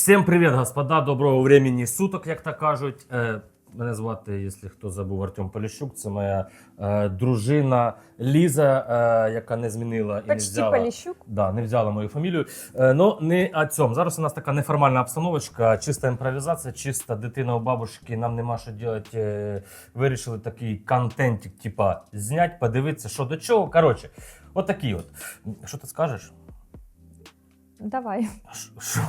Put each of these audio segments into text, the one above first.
Всім привіт, господа, доброго времени суток, як то кажуть. Е, мене звати, якщо хто забув, Артем Поліщук. Це моя е, дружина Ліза, е, яка не змінила і не взяла. Поліщук. Да, не взяла мою фамілію. Е, ну, не о цьому. Зараз у нас така неформальна обстановочка, чиста імпровізація, чиста дитина у бабушки. Нам нема що робити. Е, вирішили такий контентик, типа, зняти, подивитися, що до чого. Коротше, от такий от. Що ти скажеш? Давай. Що?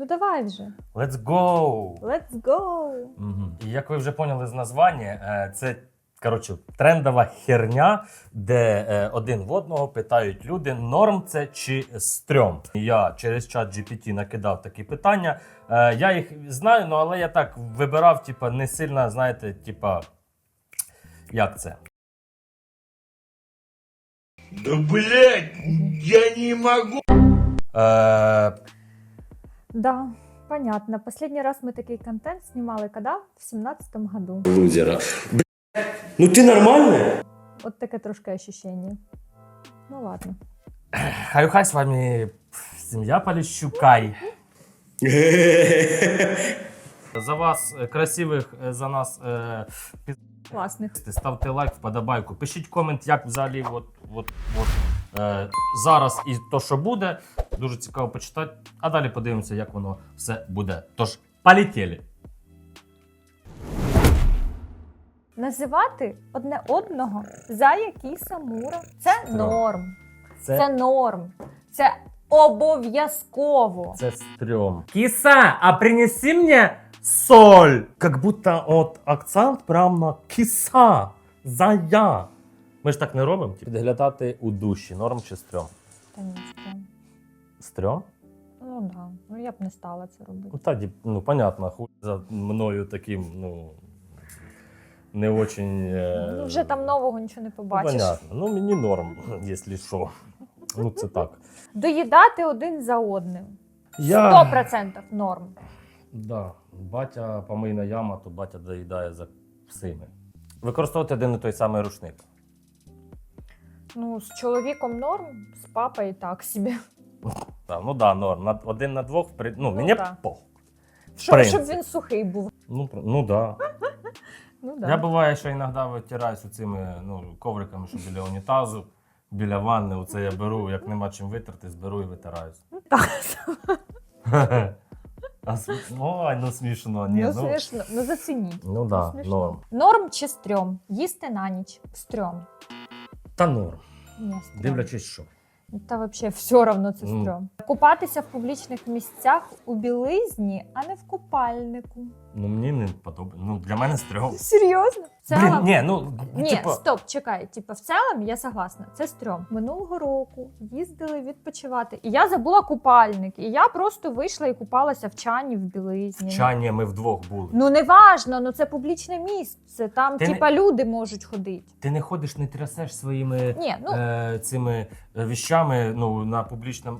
Ну давай вже. Let's go! Let's go. Мгм. І як ви вже поняли з названня, е, це коротше трендова херня, де е, один в одного питають люди, норм це чи стрьом. Я через чат GPT накидав такі питання. Е, Я їх знаю, ну але я так вибирав, типа, не сильно, знаєте, типа, як це? Да блять, я не могу. Е, Да, понятно. Последний раз мы такой контент снимали когда? В семнадцатом году. лузера. Ну ты нормальная? Вот таке трошки ощущение. Ну ладно. хай хай з вами сім'я Поліщукай. За вас е, красивих, е, за нас е, Класних. Ставте лайк, вподобайку. Пишіть комент, як взагалі от, от, от, зараз і то, що буде. Дуже цікаво почитати. А далі подивимося, як воно все буде. Тож, полетіли. Називати одне одного за якісь амура. Це норм. Це, Це, норм. Це обов'язково. це стрьом. Киса, а принеси мені соль. Как будто от акцент прямо на киса. Зая. Ми ж так не робимо. Підглядати у душі. Норм чи стрьом? Та ні, стрьом. Стрьом? Ну да. Ну я б не стала це робити. Ну, тоді, ну, понятно, хуй за мною таким, ну, не очень... Е... Ну, вже там нового нічого не ну, понятно. Ну, мені норм, якщо що. Ну, це так. Доїдати один за одним. Я... 100% норм. Да. Батя помийна яма, то батя доїдає за псими. Використовувати один і той самий рушник. Ну, з чоловіком норм, з папою так собі. Ну да, норм. На, один на двох, при- ну, Ну, мені да. пох. Щоб, принципі. щоб він сухий був. Ну, про- ну да. Ну, да. Я буває, що іноді витираюся цими ну, ковриками, що біля унітазу, біля ванни. Оце я беру, як нема чим витерти, зберу і витираюсь. А см- Ой, ну смішно. Ні, ну, ну, смішно. Ну, зацініть. ну да, смішно. норм. Норм чи стрьом? Їсти на ніч. Стрьом. Та норм. Не стрьом. Дивлячись, що. Та взагалі все одно це Ну. стрьом. Купатися в публічних місцях у білизні, а не в купальнику. Ну мені не подобається. Ну для мене стрьом. Серйозно? В Блін, ні, ну Ні, типа, стоп, чекай. Типа, в цілому я согласна. Це стрьом. Минулого року їздили відпочивати. І я забула купальник. І я просто вийшла і купалася в чані в білизні. чання ми вдвох були. Ну не важно, ну це публічне місце. Там, Ти не- типа, люди можуть ходити. Ти не ходиш, не трясеш своїми Ні, ну е, цими е, віщами ну, на публічному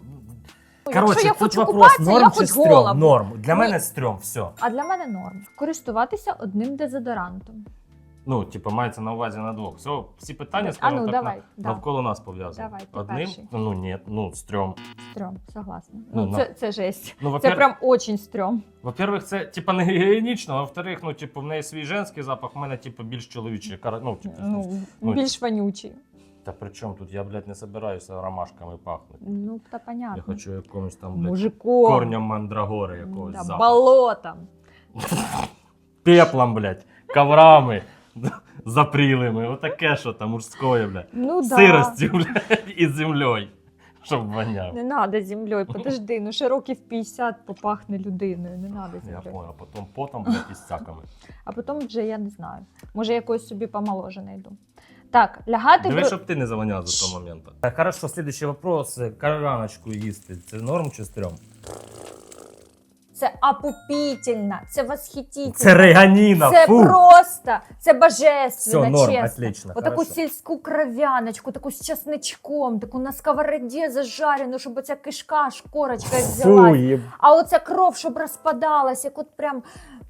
якщо Коротше, я тут хочу вопрос, купатися, норм я чи хоч стрьом? гола. буду. Норм. Для Ні. мене стрьом, все. А для мене норм. Користуватися одним дезодорантом. Ну, типу, мається на увазі на двох. Все, всі питання, А скажімо ну так, давай. на- Да. навколо нас пов'язані. Давай, ти Одним, перший. ну ні, ну, стрьом. Стрьом, согласна. Ну, Ну, на- це, це жесть. Ну, Це во-первых, прям очень стрьом. во-первых, це типа не гігієнічно, а во-вторых, ну, типу, в неї свій женський запах, в мене, типу, більш чоловічий. Кара- Ну, типу, Ну, ну, більш вонючий. Та при чому тут? Я, блядь, не собираюся ромашками пахнути. Ну, та понятно. Я хочу якомусь там, блядь, Мужиком. корням мандрагори якогось да, запаху. болотом. Пеплом, блядь, коврами запрілими. Отаке що там мужськое, блядь. Ну да. Сиростю, блядь, і землею. Щоб воняв. Не надо землею, подожди, ну ще років 50 попахне людиною, не надо Я землею. понял, потім потом, блядь, і стяками. А потім вже я не знаю. Може, якось собі помоложе знайду. Так, лягати Диви, бро- щоб ти не завоняв за того моменту. Так, хорошо, слідуючий вопрос. Караночку їсти. Це норм чи стрьом? Це опупительно, це восхитительно. Це реганіна, Це фу! просто, це божественно, Все, норм, чесно. отлично, Отаку хорошо. сільську кров'яночку, таку з часничком, таку на сковороді зажарену, щоб оця кишка, шкорочка взялась. Фу. А оця кров, щоб розпадалась, як от прям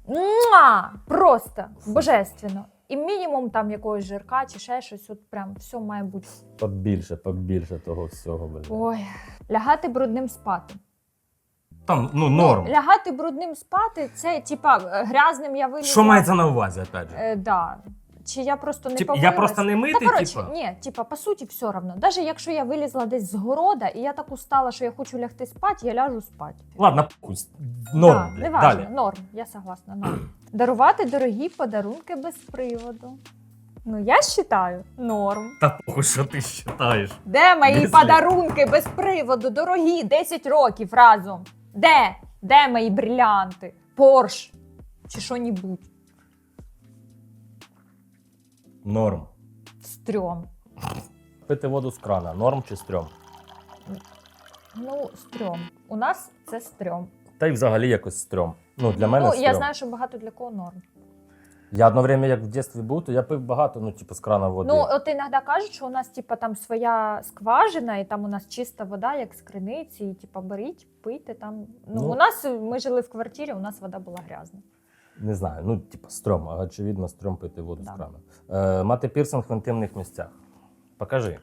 муа, просто божественно. І мінімум там якогось жирка чи ще щось, от прям все має бути. Побільше, побільше того всього, блядь. Ой, лягати брудним спати. Там, ну, норм. Ну, лягати брудним спати, це типа грязним я вилізла. Що мається на увазі, опять же? Е, да. Чи я просто не Тип, я просто не Та, коротше, типа? ні, типа, по суті, все одно. Навіть якщо я вилізла десь з города, і я так устала, що я хочу лягти спати, я ляжу спати. Ладно, похуй. Норм, Да, блядь. не важно, Далі. норм, я согласна, норм. Дарувати дорогі подарунки без приводу. Ну, я вважаю, норм. Та похуй, що ти вважаєш. Де мої Без подарунки без приводу? Дорогі, 10 років разом. Де? Де мої брилянти? Порш чи що-нібудь? Норм. Стрьом. Пити воду з крана. Норм чи стрьом? Ну, стрьом. У нас це стрьом. Та й взагалі якось стрьом. Ну, для мене ну, стрьом. я знаю, що багато для кого норм. Я одно время, як в дитинстві був, то я пив багато, ну, типу, з крана води. Ну, от іноді кажуть, що у нас типа там своя скважина, і там у нас чиста вода, як з криниці, і типа беріть, пийте там. Ну, Ну. у нас ми жили в квартирі, у нас вода була грязна. Не знаю, ну, типу, стрьом, а очевидно, стрьом пити воду Да. з крана. Е, мати пірсинг в інтимних місцях. Покажи.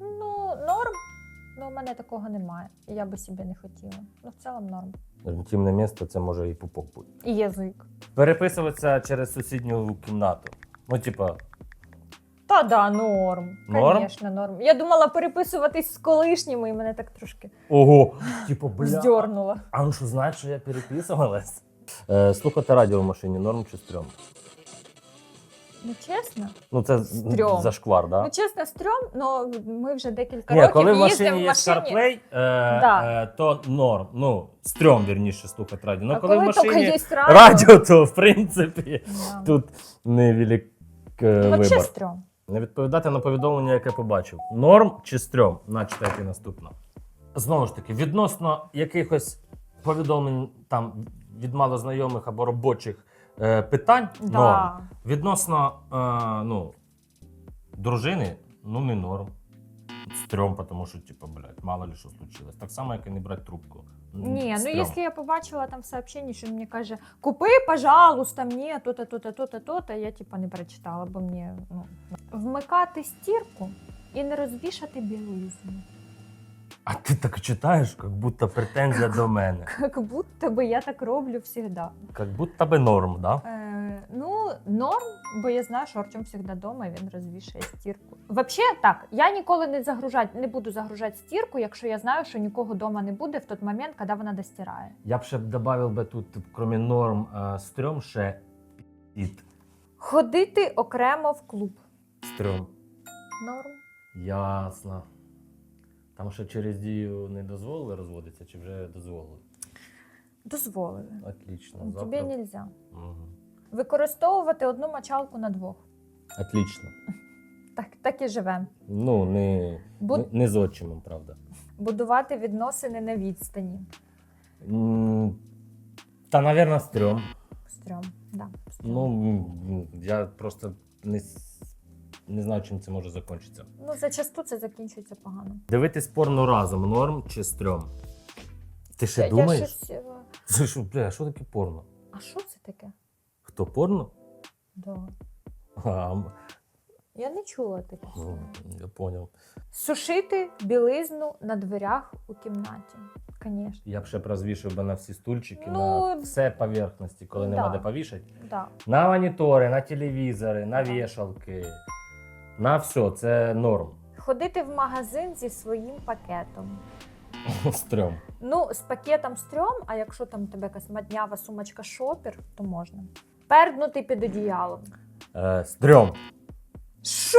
Ну, норм. Ну, у мене такого немає. Я би собі не хотіла. Ну, в цілому норм. Інтимне місце це може і пупок бути. І язик. Переписуватися через сусідню кімнату. Ну, типа, Та да, норм. Норм? Звісно, норм. Я думала переписуватись з колишніми, і мене так трошки ого, типу, бля. здьорнуло. А ну що, знаєш, що я переписувалась? Е, слухати радіо в машині, норм чи стрьом? Ну, чесно. Ну, це Стрьом. зашквар, да? Ну, чесно, стрьом, але ми вже декілька Ні, років коли в їздимо машині в є машині. CarPlay, е, Да. е, то норм. Ну, стрьом, вірніше, слухати радіо. Ну, а коли, в тільки машині є радіо, радіо, то в принципі Да. тут невелик е, Ну, Вообще вибор. стрьом. Не відповідати на повідомлення, яке побачив. Норм чи стрьом? Начитайте наступно. Знову ж таки, відносно якихось повідомлень там від малознайомих або робочих е, питань, норм. Да. Відносно е, ну, дружини, ну не норм. Стрьом, тому що, типу, блядь, мало ли що случилось. Так само, як і не брати трубку. М, Ні, ну стрьом. якщо я побачила там в сообщенні, що мені каже, купи, пожалуйста, мені то-то, то-то, то-то, то-то, я типа не прочитала, бо мені ну. Вмикати стірку і не розвішати білизну. А ти так читаєш, як будто претензія до мене. Як будто би я так роблю завжди. Як будто би норм, да? Е, ну, норм, бо я знаю, що Артем завжди вдома і він розвішає стірку. Взагалі, так, я ніколи не загружать, не буду загружати стірку, якщо я знаю, що нікого вдома не буде в той момент, коли вона достирає. Я б ще б добавив би тут, крім норм, е, стрьом, ще під Ходити окремо в клуб. стрьом. Норм. Ясно. Там ще через дію не дозволили розводитися, чи вже дозволили? Дозволили. Отлично. Ну, Тобі Завтра- нельзя. Мгм. Використовувати одну мочалку на двох. Отлично. Так, так і живемо. Ну, не, Бу- не, не з отчимом, правда. Будувати відносини на відстані. М, Та, напевно, стрьом. Стрьом. Да, стрьом. Ну, м, я просто не, не знаю, чим це може закінчитися. ну, зачасту це закінчується погано. Дивитись порно разом, норм чи стрьом? Ти ще Я- я думаєш? щось, е, Це що, бля, що таке порно? А що це таке? Хто порно? Да. А, м, Я не чула таке. ну, я поняв. Сушити білизну на дверях у кімнаті. Звісно. Я б ще б розвішив би на всі стульчики, Ну, на все поверхності, коли да. нема де повішати. Да. На монітори, на телевізори, на Да. вішалки. На все, це норм. Ходити в магазин зі своїм пакетом. Стрьом. Ну, з пакетом стрьом, а якщо там тебе якась маднява сумочка шопер, то можна. Перднути під одіялом. Е, стрьом. Що?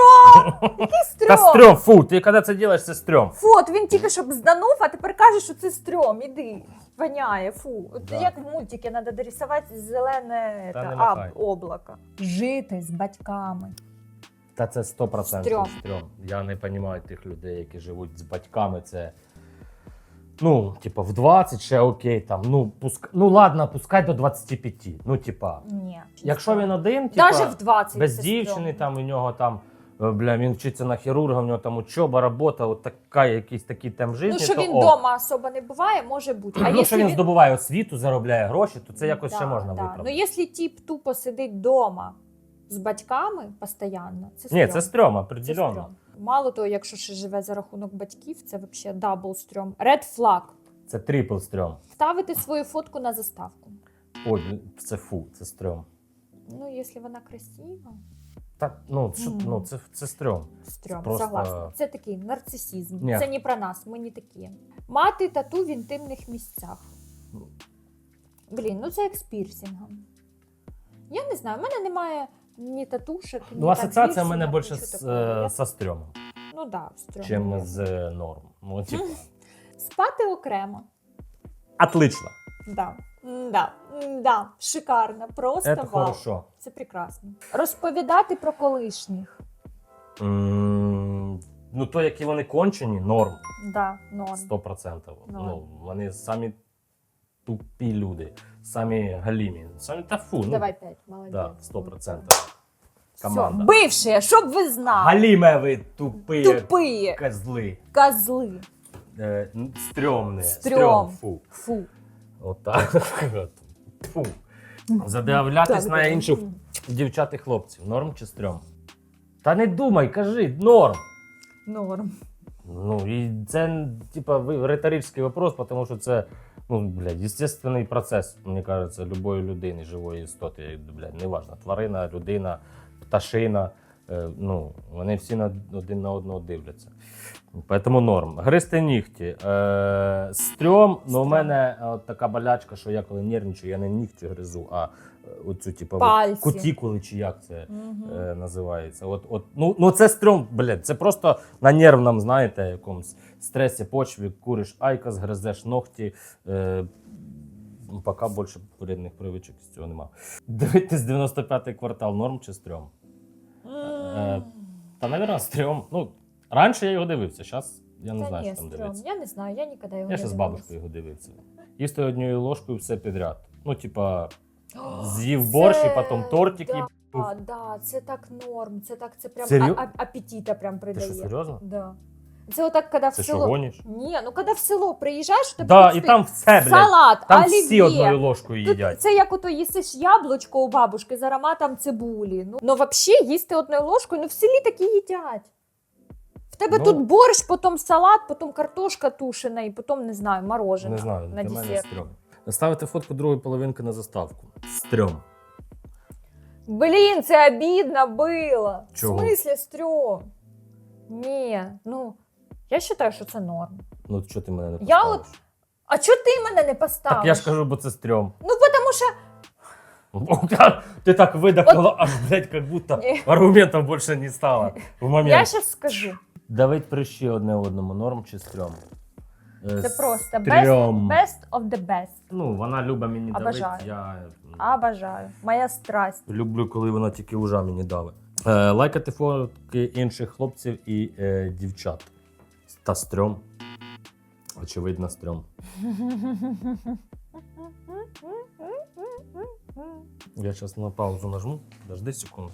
Який стрьом? Та стрьом, фу, ти коли це робиш, це стрьом. Фу, от він тільки що б зданув, а тепер каже, що це стрьом. Іди. Воняє, фу. От Да. як в мультикі треба дорисувати зелене Та та, не махай. облако. Жити з батьками. Та це 100% Стрьом. стрьом. Я не розумію тих людей, які живуть з батьками. Це. Ну, типа, в 20 ще окей, там, ну, пуск... ну ладно, пускай до 25. Ну, типа, Ні. якщо він один, типа, Даже в 20 без це дівчини, стрьом. там у нього там. е, Бля, він вчиться на хірурга, у нього там учоба, робота, от така, якийсь такий темп життя. Ну, що то він вдома особо не буває, може бути. А ну, якщо що він, здобуває освіту, заробляє гроші, то це якось ще можна да. виправдати. Ну, якщо тіп тупо сидить вдома з батьками постійно, це Ні, стрьом. це стрьом, Це определенно. стрьом. Мало того, якщо ще живе за рахунок батьків, це взагалі дабл стрьом. Red flag. Це трипл стрьом. Ставити свою фотку на заставку. Ой, це фу, це стрьом. Ну, якщо вона красива, Так, ну, що, Мгм. ну це, це стрьом. стрьом, Просто- согласна. Це такий нарцисізм. Ні. Це не про нас, ми не такі. Мати тату в інтимних місцях. Блін, ну це як з пірсингом. Я не знаю, в мене немає ні татушек, ні Ну, асоціація в мене більше з, такого. е, со стрьомом, Ну да, стрьом. чим з е, норм. Ну, типа, Спати окремо. отлично. Да. Да. Да. Шикарно. Просто Це вау. хорошо. Це прекрасно. Розповідати про колишніх. М, Ну, то, які вони кончені, норм. Да, норм. 100%. Ну, вони самі тупі люди, самі галімі. Самі та фу. Ну, Давай п'ять, молодець. да, 100%. Все, Команда. бившие, щоб ви знали. Галіме ви тупі Тупые козли. козли. Е, н- стрьомне. Стрьом. Фу. Фу. Отак. Фу. Задивлятись Так, на так. інших дівчат і хлопців. Норм чи стрьом? Та не думай, кажи, норм. Норм. Ну, і це, типа, ви- риторичний вопрос, тому що це, ну, блядь, естественний процес, мені кажеться, любої людини, живої істоти, блядь, неважно, тварина, людина, пташина, е, ну, вони всі на, один на одного дивляться. Поэтому норм. Гристи нігті. Е, стрьом, ну, у мене от така болячка, що я коли нервничаю, я не нігті гризу, а е, оцю, типу, Пальці. кутікули, чи як це Мгм. е, називається. От, от, ну, ну це стрьом, блядь, це просто на нервному, знаєте, якомусь стресі почві, куриш айкос, гризеш ногті. Е, ну, поки більше вредних привичок з цього нема. Дивитись 95-й квартал, норм чи стрьом? Е, Та, напевно, стрьом. Ну, раніше я його дивився, зараз я не Та знаю, ні, що там стрьом. дивитися. Я не знаю, я ніколи його Я не ще з бабушкою його дивився. Їсти однією ложкою все підряд. Ну, типа, з'їв борщ і потім тортик і Да, да, це так норм, це так, це прям Серйо- а, а, апетита прям Ти придає. що, серйозно? Да. Це отак, коли в Це що, село. гониш? Ні, ну коли в село приїжджаєш, то Да, і там все, блядь. салат, Там олів'є. всі одною ложкою Тут їдять. це як ото їсиш яблучко у бабушки з ароматом цибулі. Ну, ну взагалі їсти одною ложкою, ну в селі такі їдять. В тебе Ну. тут борщ, потім салат, потім картошка тушена і потім, не знаю, мороженое Не знаю, на для мене десерт. стрьом. Ставити фотку другої половинки на заставку. Стрьом. Блін, це обідно було. Чого? В смислі стрьом? Ні, ну, я вважаю, що це норм. Ну, що ти мене не Я поставиш? А чого ти мене не поставиш? Так я ж кажу, бо це стрьом. Ну, тому що Ти так видохнула, аж, блядь, как будто Ні. аргументів більше не стало. В я момент. зараз скажу. Давить прищі одне одному, норм чи стрьом? Е, Це просто best, стрьом. best of the best. Ну, вона любить мені давить, Обожаю. я м, Обожаю. Моя страсть. люблю, коли вона тільки ужа мені давить. Е, лайкати фотки інших хлопців і е, дівчат. Та стрьом. Очевидно, стрьом. Я зараз на паузу нажму. Дожди секунду.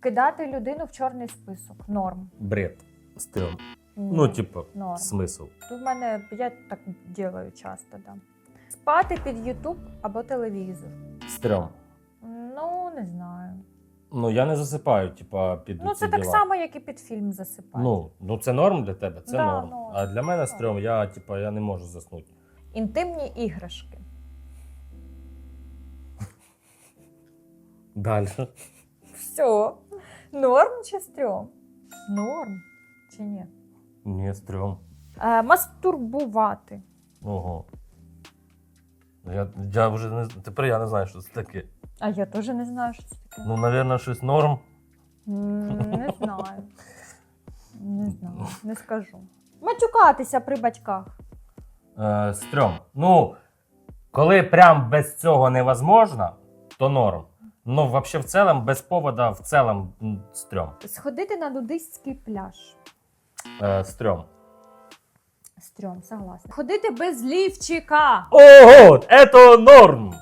Кидати людину в чорний список. Норм. Бред. Стрьом. Ні, Ну, типу, норм. смисл. Тут в мене я так делаю часто, да. Спати під Ютуб або телевізор. Стрьом. Ну, не знаю. Ну, я не засипаю, типа, під Ну, ці це так діла. само, як і під фільм засипати. Ну, ну, це норм для тебе, це Да, норм. норм. А для мене стрьом, я, типа, я не можу заснути. Інтимні іграшки. Далі. Все. Норм чи стрьом? Норм чи ні? Ні, стрьом. Е, мастурбувати. Ого. Я, я вже не тепер я не знаю, що це таке. А я теж не знаю, що це таке. Ну, напевно, щось норм. М, Не знаю. Не знаю, не скажу. Матюкатися при батьках. Е, стрьом. Ну, коли прям без цього невозможно, то норм. Ну, взагалі, в цілому, без повода, в цілому м, стрьом. Сходити на нудистський пляж. Е, стрьом. Стрьом, согласна. Ходити без лівчика. Ого, це норм!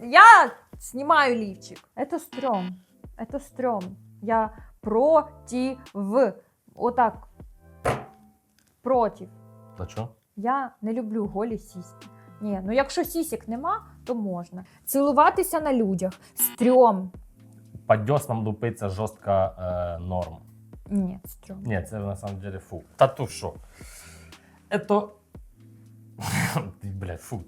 Я знімаю лівчик. Это стрьом. Это стрьом. Я против. Отак. Против. А що? Я не люблю голі сіськи. Ні, ну якщо сісік нема, то можна. Цілуватися на людях. Стрьом. По дьоснам лупиться жорстко е, норм. Ні, стрьом. Ні, це на самом деле фу. Та що? Это... Блядь, фу.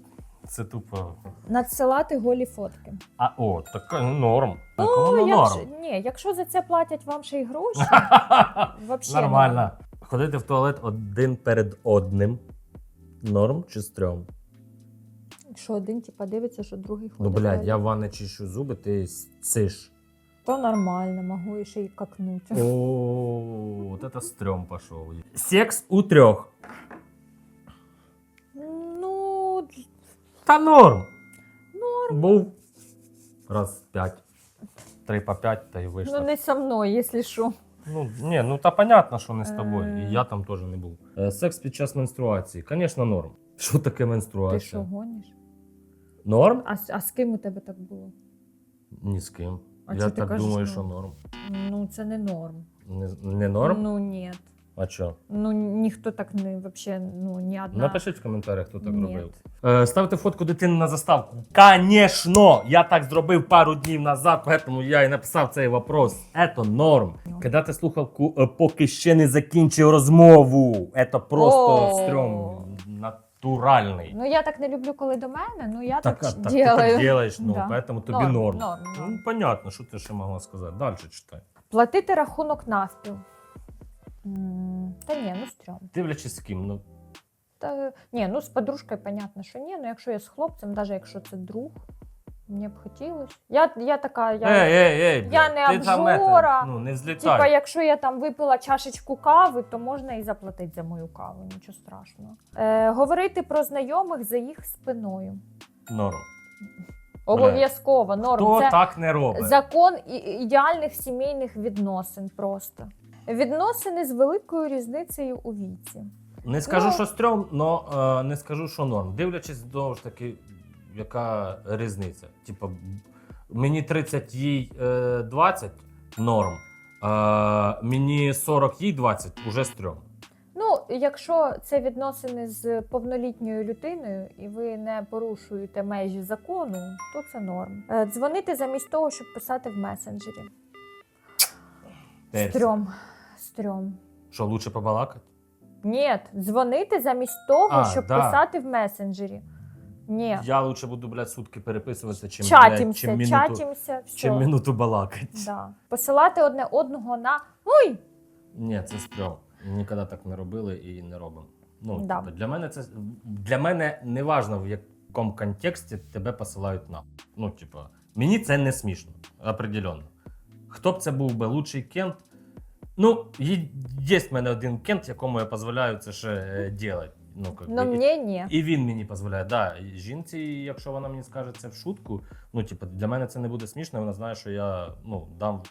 Це тупо. Надсилати голі фотки. А, о, так ну, норм. Ну, Ну, якщо, норм. ні, якщо за це платять вам ще й гроші, вообще Нормально. Ходити в туалет один перед одним. Норм чи стрьом? норм. Що один, типа, дивиться, що другий Ну, ходить. блядь, далі. я в ванной чищу зуби, ти сиш. То нормально, можу і ще й какнути. О, вот это стрём пошел. Секс у трех. Та норм. Норм. Був раз п'ять. Три по п'ять, та й вийшло. ну не со мною, якщо що. Ну, ні, ну та понятно, що не з тобою. Е. І я там теж не був. Е, Секс під час менструації, звісно, норм. Що таке Ти менструація? що, гониш? Норм? А, с- а з ким у тебе так було? Ні з ким. А я чого ти так кажеш думаю, норм? що норм. Ну, це не норм. Не, не норм? Ну ні. А що? Ну ніхто так не вообще, ну ні одна. Напишіть в коментарях, хто так Ні. робив. Е, ставте фотку дитини на заставку. Конечно! Я так зробив пару днів назад, тому я і написав цей вопрос. Ето норм. Кидати слухавку, е, поки ще не закінчив розмову. Ето просто О. стрьом. Натуральний. Ну я так не люблю, коли до мене, ну я Так, так, так, так, ти так делаєш, ну, Да. поэтому тобі Норм, норм. норм, норм. Ну, понятно, що ти ще могла сказати. Далі читай. Платити рахунок навпіл. М, Та ні, ну стрьом. Дивлячись з ким. Ну, Та, ні, ну з подружкою, понятно, що ні. Ну якщо я з хлопцем, навіть якщо це друг, мені б хотілося. Я, я така, я, ей, ей, ей, я не ти там, обжора. Ну, не типа, якщо я там випила чашечку кави, то можна і заплатити за мою каву, нічого страшного. Е, говорити про знайомих за їх спиною. Норм. Обов'язково, норм. Хто Це так не робить? закон і- ідеальних сімейних відносин просто. Відносини з великою різницею у віці. Не скажу, Ну. що стрьом, але не скажу, що норм. Дивлячись знову ж таки, яка різниця. Типа, мені 30, їй е, 20 норм. Е, мені 40, їй 20 уже стрьом. Ну, якщо це відносини з повнолітньою людиною, і ви не порушуєте межі закону, то це норм. Е, Дзвонити замість того, щоб писати в месенджері. Стрьом. Стрьом. Що, лучше побалакати? Ні, дзвонити замість того, А, щоб да. писати в месенджері. Ні. Я лучше буду, блядь, сутки переписуватися, чим, блядь, Чатімся, чим, минуту, чатімся, все. чим минуту балакати. Да. Посилати одне одного на Ой! Ні, це стрьом. Ніколи так не робили і не робимо. Ну, Да. типу, для мене це для мене не важно, в якому контексті тебе посилають на. Ну, типу, мені це не смішно, определенно. Хто б це був би лучший кент? Ну, є, в мене один кент, якому я дозволяю це ще е, делать. Ну, как Ну би, і- мені ні. і він мені дозволяє. Да, і жінці, якщо вона мені скаже це в шутку, ну, типу, для мене це не буде смішно, вона знає, що я ну, дам.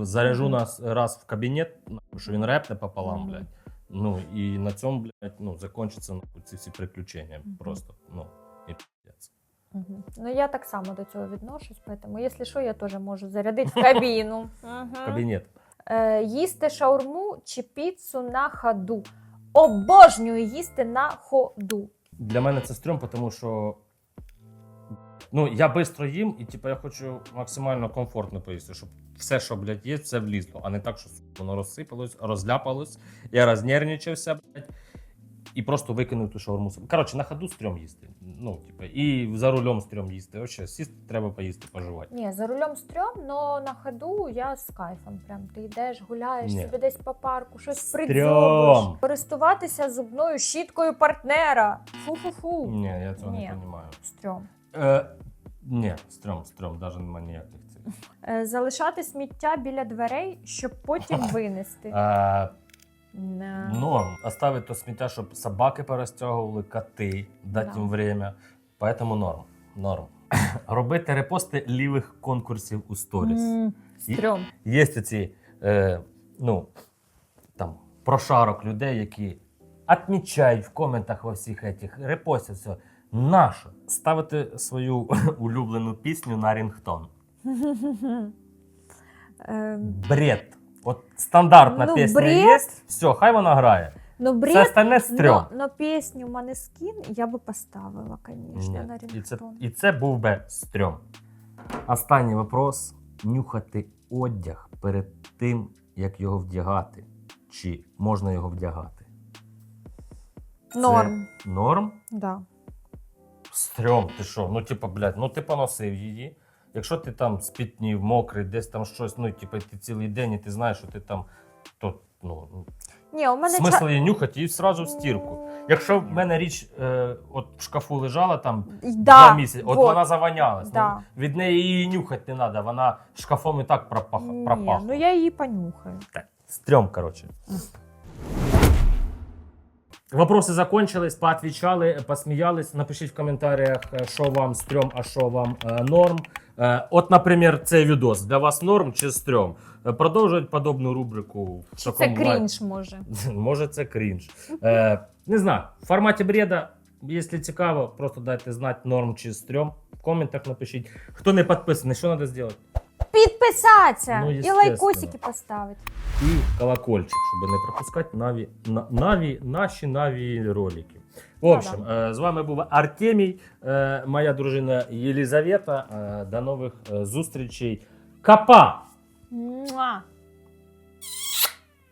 Заряжу нас раз в кабінет, що він репне пополам, блядь. Ну і на цьому, блядь, ну, закінчаться нахуй, ці всі приключення. Просто, ну, і піздець. Мгм. Ну я так само до цього відношусь, тому якщо що, я теж можу зарядити в кабіну. Мгм. Кабінет. Е, їсти шаурму чи піцу на ходу. Обожнюю їсти на ходу. Для мене це стрьом, тому що. Ну, я швидко їм, і типу, я хочу максимально комфортно поїсти, щоб все, що, блядь, є, це влізло, а не так, що воно розсипалось, розляпалось, я рознервничався, блядь, і просто викинув ту шаурму. Коротше, на ходу стрьом їсти. Ну, типу, і за рулем стрьом їсти. Вообще, сісти треба поїсти, пожувати. Ні, за рулем стрьом, але на ходу я з кайфом. Прям ти йдеш, гуляєш Ні. собі десь по парку, щось Стрьом. придзьобиш. Користуватися зубною щіткою партнера. Фу-фу-фу. Ні, я цього Ні. не розумію. Стрьом. Е, ні, стрьом, стрьом, навіть немає ніяких цих. Е, залишати сміття біля дверей, щоб потім винести. Е, Не. Норм. Оставить то сміття, щоб собаки порозтягували, коти, дати Да. їм время. Поэтому норм. Норм. Робити репости лівих конкурсів у сторіс. М, Стрьом. Є ці, е, ну, там, прошарок людей, які відмічають в коментах во всіх этих, репостять все. Нащо? Ставити свою улюблену пісню на рінгтон. Ем, Бред. От стандартна Ну, пісня бред. є, все, хай вона грає. Ну, Все бред, остальне стрьом. но, но пісню Манескін я би поставила, звісно, на і, це, і це був би стрьом. Останній вопрос: нюхати одяг перед тим, як його вдягати, чи можна його вдягати. Це Норм. Норм? Да. Стрьом, ти що? Ну, типа, блядь, ну ти поносив її. Якщо ти там спітнів, мокрий, десь там щось, ну, типа, ти цілий день і ти знаєш, що ти там, то ну, Ні, у мене смисл ча- її нюхати і сразу в стірку. Якщо в мене річ е, от в шкафу лежала там Да, два місяці, от вот. вона завонялась. Да. Ну, від неї її нюхати не треба, вона шкафом і так пропах, Ні, пропахла. ну я її понюхаю. Стрём, короче. Вопросы закончились, поотвечали, посмеялись. Напишіть в коментарях, що вам стрьом, а що вам е, норм. Е, от, наприклад, цей відос для вас норм чи стрьом. Продовжують подобну рубрику. В Це крінж може. Може, це крінж. Не знаю, в форматі бреда, якщо цікаво, просто дайте знати норм чи стрьом. В коментах напишіть. Хто не підписаний, що треба зробити? Підписатися Ну, і естественно. лайкосики поставити. і колокольчик, щоб не пропускати наві, на- наві, наші наві ролики. В общем, е, з вами був Артемій, е, моя дружина Єлізавета. Е, До нових е, зустрічей. Капа! Муа.